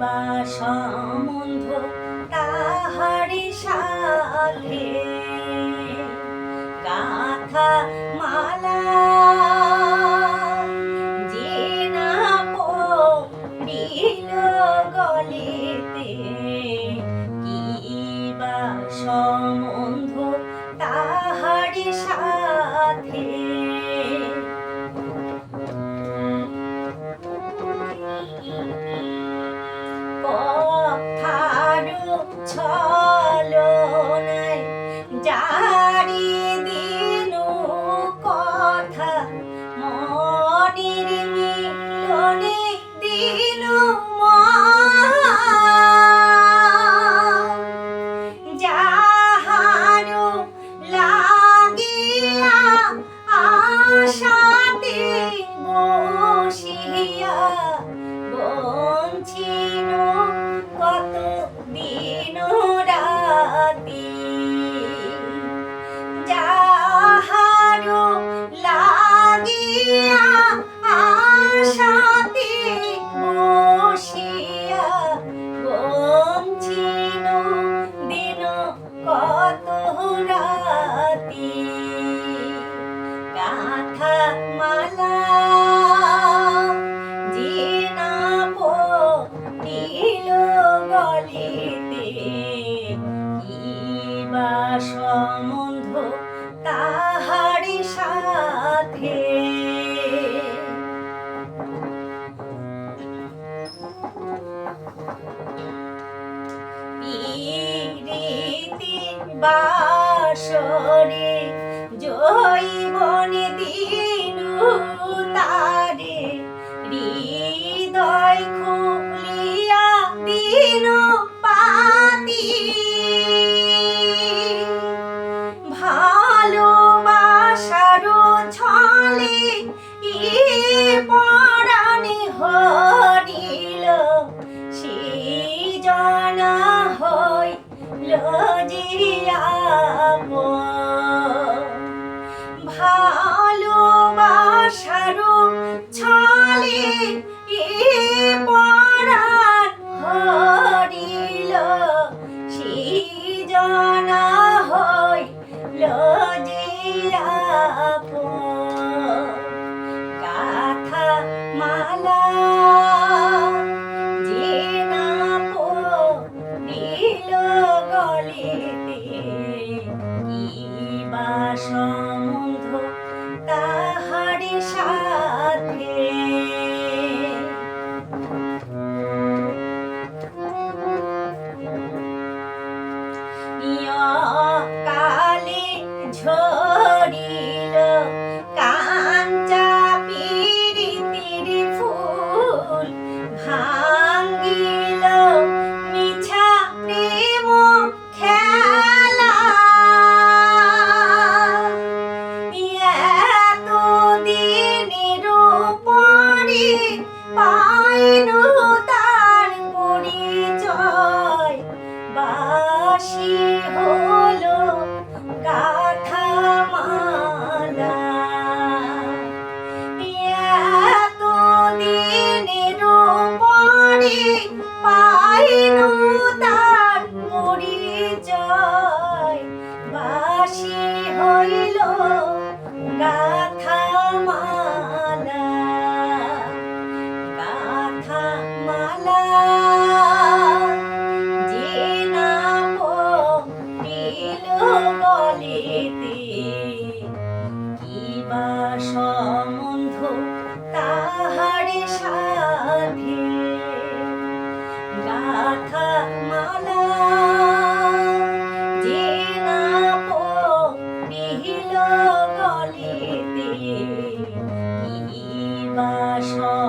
বা সম্বন্ধ তাহারি সাথে। গাথা মালা কথা মালা যে নাম নীল বলিতে কি বা সম্বন্ধ তাহারি সাথে? বাসরে মনে দিনু তারে হৃদয় খুলিয়া দিনু পাতি। Yeah. বাঁধেতে কি বাসন